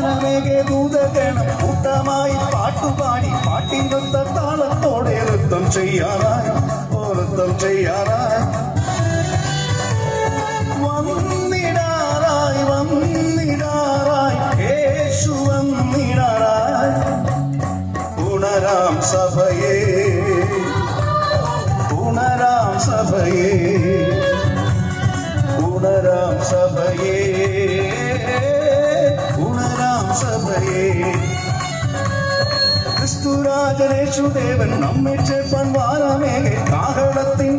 വാനമേകെ ദൂതഗണം കൂട്ടമായി പാട്ടുപാടി പാട്ടിനൊത്ത താളത്തോടെ നൃത്തം ചെയ്യാറായി നൃത്തം ചെയ്യാറായി വന്നിടാറായി വന്നിടാറായി യേശു വന്നിടാറായി. ഉണരാം സഭയേ ഉണരാം സഭയേ ഉണരാം സഭയേ. கர்த்தரே கிறிஸ்து ராஜனேஷு தேவன் நம்மை சேர்ப்பான் வாரமேகை காகடத்தின்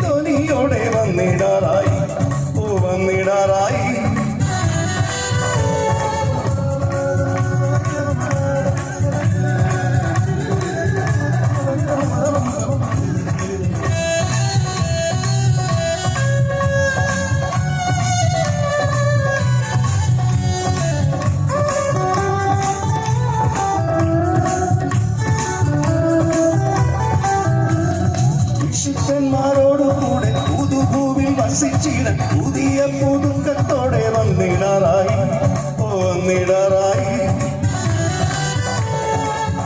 പുതുഭൂവിൽ പുതിയ പുതുക്കത്തോടെ വന്നിടാറായി. ഓ വിശുദ്ധന്മാരോട്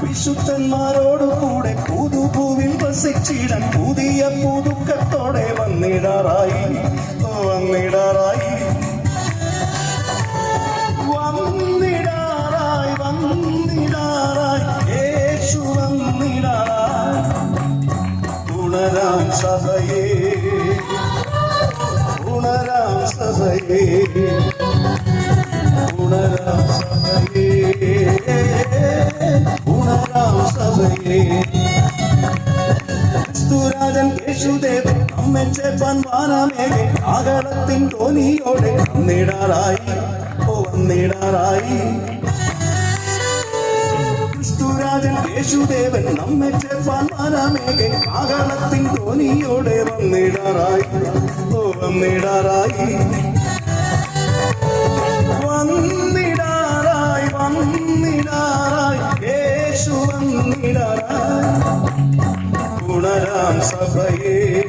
വിശുദ്ധന്മാരോടുകൂടെ പുതുപൂവിൽ വസിച്ചിടൻ പുതിയ പുതുക്കത്തോടെ വന്നിടാറായി. വന്നിടാറായി. വന്നിടാറായി വന്നിടാറായി. യേശു വന്നിടാറായി. ഉണരാം സഭയേ. ഉണരാം സഭയേ ഉണരാം സഭയേ ഉണരാം സഭയേ ക്രിസ്തുരാജൻ യേശുദേവൻ നമ്മെ ചേർപ്പാൻ വാനമേകെ. ആകളത്തിൻ തോനിയോടെ വന്നിടാറായി. ഓ വന്നിടാറായി. ക്രിസ്തുരാജൻ യേശുദേവൻ നമ്മെ ചേർപ്പാൻ വാനമേകെ ആകളത്തിൻ തോനിയോടെ വന്നിടാറായി. ഓ വന്നിടാറായി. വന്നിടാറായി വന്നിടാറായി. യേശു വന്നിടാറായി. ഉണരാം സഭയേ.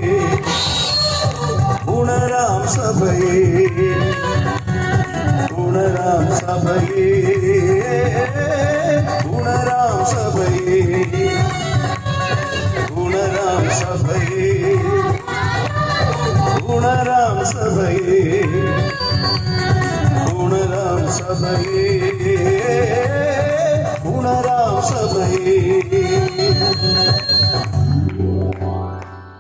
ഉണരാം സഭയേ. ഉണരാം സഭയേ. सभये गुणराम सभये गुणराम सभये गुणराम सभये